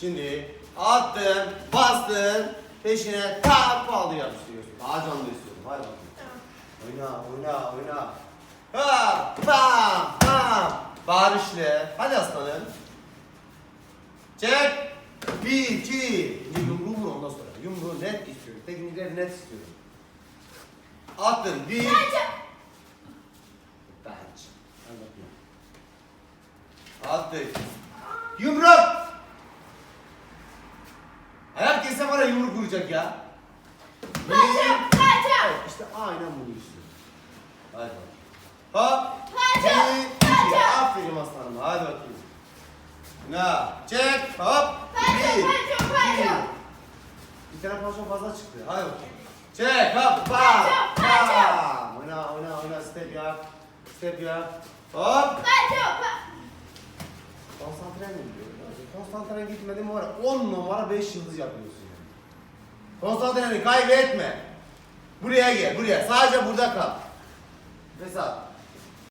Şimdi attın, bastın, peşine tak bağlı yapıştırıyorsun. Daha canlı istiyorum. Hadi bakalım. Oyna, oyna, oyna. Ha, bam, bam. Bağırışlı. Hadi aslanım. Çek. Bir, iki. Yumruğu vur ondan sonra. Yumruğu net istiyorum. Teknikleri net istiyorum. Attın. Bir. Hadi bakayım. Attık. Yumruk. Herkese bana yumruk vuracak ya. Bir. Evet, işte aynen bunu istiyorum. Hadi bakalım. Hop. Bir, iki. Aferin aslanım. Hadi bakayım. Na. Çek. Hop. Bir. iki. Bir tane parça fazla çıktı. Hadi bakayım. Çek. Hop. Bam. Bam. Oyna oyna oyna. Step yap. Step yap. Hop. Konsantre Konsantre gitmedin var ya 10 numara 5 yıldız yapıyorsun yani. Konsantreni kaybetme. Buraya gel, buraya. Sadece burada kal. Mesela